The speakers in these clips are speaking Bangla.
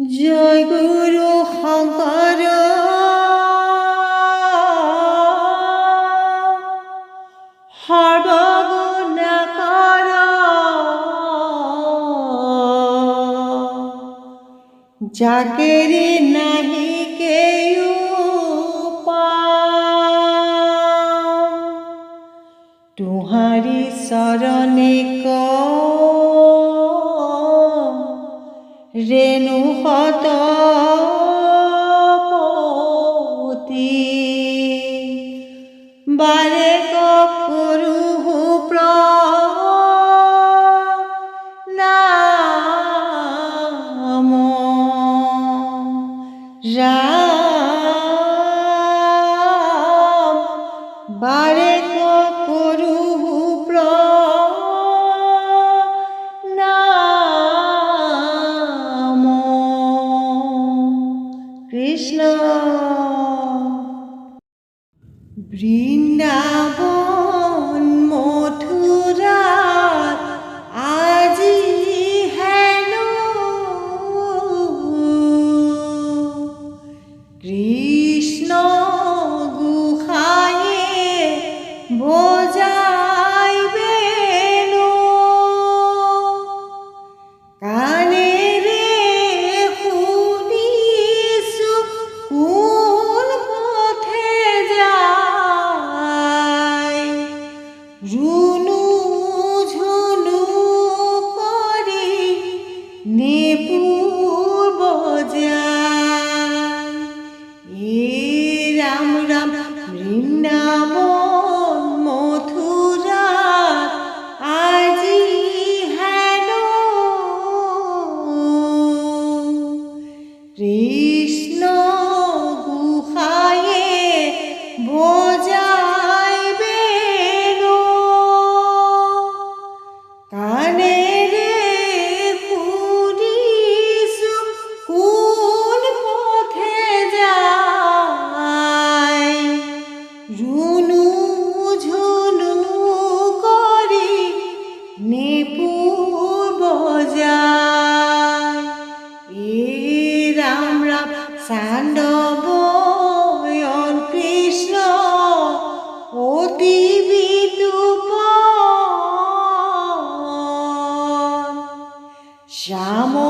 জয় গুরু হবার হরব না কর। যাকে নাহি কেউ শরণে কর। রেণু হত। কৃষ্ণ। বৃন্দাবন Three. Shamo.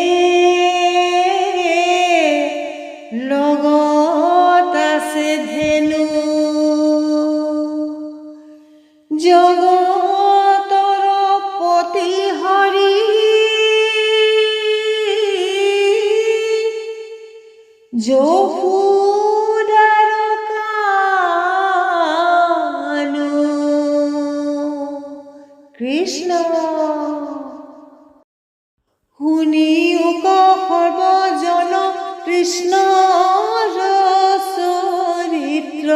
যশোদাৰ কানু কৃষ্ণ শুনিও সৰ্বজন কৃষ্ণৰ চৰিত্ৰ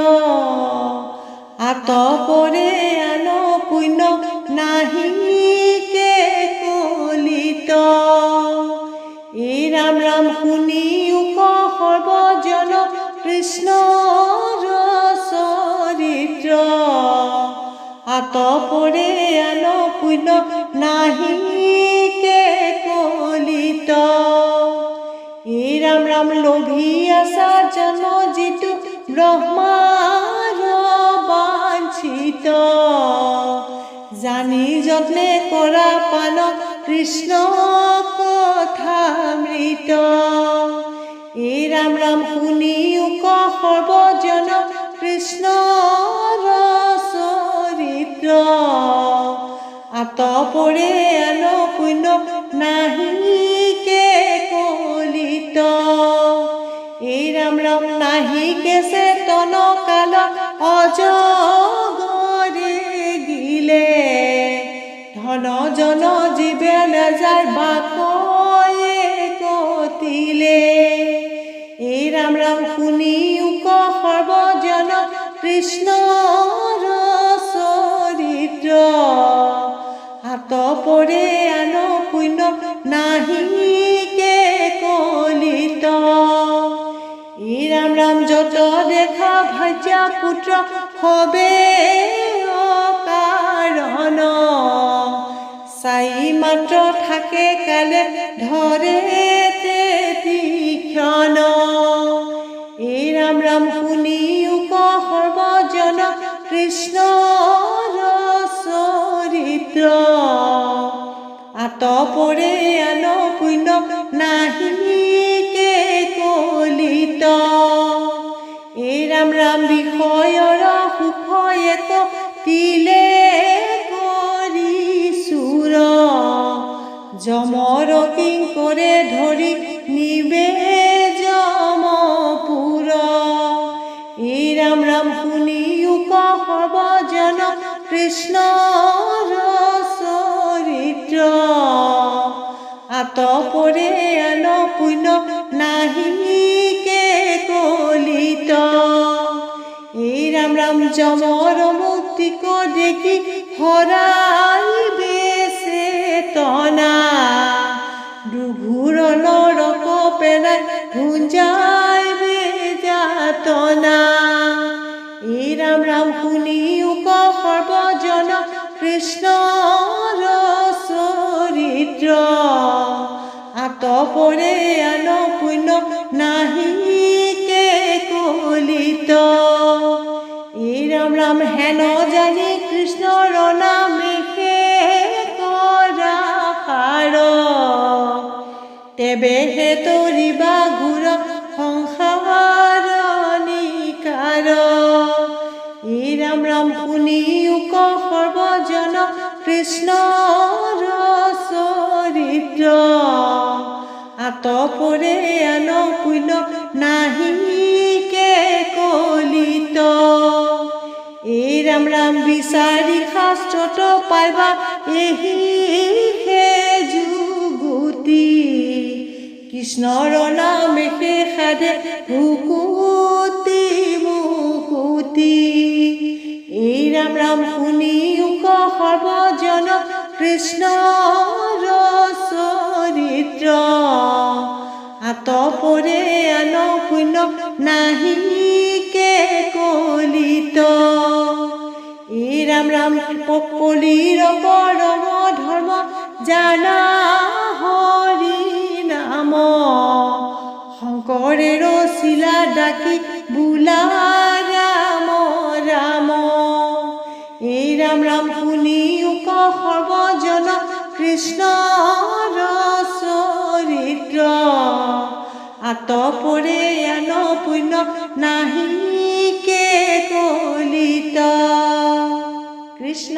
আতপৰে আন পুণ্য নাহিকে আতপৰে আন পুণ্য নাহিকে কলিত। এই ৰাম ৰাম লোভী আছা জন যিটো ব্ৰহ্মাৰ বাঞ্ছিত। জানি যত্নে কৰা পাল কৃষ্ণ কথামৃত এই ৰাম ৰাম শুনিও ক সৰ্বজন কৃষ্ণৰ আতপৰে আন পুণ্য নাহিকে কলিত। এই ৰাম ৰাম নাহিকে চেতন কাল অজগৰে গিলে। ধন জন জীৱে নেযায় বাকয়ে কতিলে। এই ৰাম ৰাম শুনিও ক সৰ্বজন কৃষ্ণৰ পৰে আন পুণ্য নাহিকে কলিত। এই ৰাম ৰাম যত দেখা ভাজ্যা পুত্ৰ হবে কাৰণ চাই মাত্ৰ থাকে কালে ধৰে ক্ষণ এই ৰাম ৰাম শুনিও ক সৰ্বজন কৃষ্ণৰ আতপৰে আন পুণ্য নাহিকে কলিত। এই ৰাম ৰাম বিষয়ৰ সুখ এক তিলে কৰি চুৰ যমৰ কিংকৰে ধৰি নিবে যমপুৰ এই ৰাম ৰাম শুনিও ক সৰ্বজন আতপৰে আন পুণ্য নাহিকে কলিত। এই ৰাম ৰাম যমৰ মুক্তিক দেখি হৰাই বেচেতনা তনা। ডুঘুর পেলাই গুঞ্জাই বেজাতনা আতপৰে আন পুণ্য নাহিকে কলিত। এই ৰাম ৰাম হেন জানি কৃষ্ণৰ নামেহে কৰা সাৰ তেবেহে তৰিবা ঘূৰ সংসাৰ নিকাৰ এই ৰাম ৰাম শুনিও ক সৰ্বজন কৃষ্ণৰ চৰিত্ৰ আতপৰে আন নাহি নাহিকে কলিত? এই ৰাম ৰাম বিচাৰি শাস্ত্ৰত পাইবা, এহি হে যুগুতি। কৃষ্ণর নামে সাধে ভুকুতি আতপৰে আন পুণ্য নাহিকে কলিত। এই ৰাম ৰাম কলিৰ পৰম ধৰ্ম জানা হৰি নাম। শংকৰে ৰচিলা ডাকি বোলা ৰাম ৰাম এই ৰাম ৰাম শুনি উক সৰ্বজন কৃষ্ণৰ চৰিত্ৰ আতপৰে আন পুণ্য নাহিকে কলিত। কৃষ্ণ।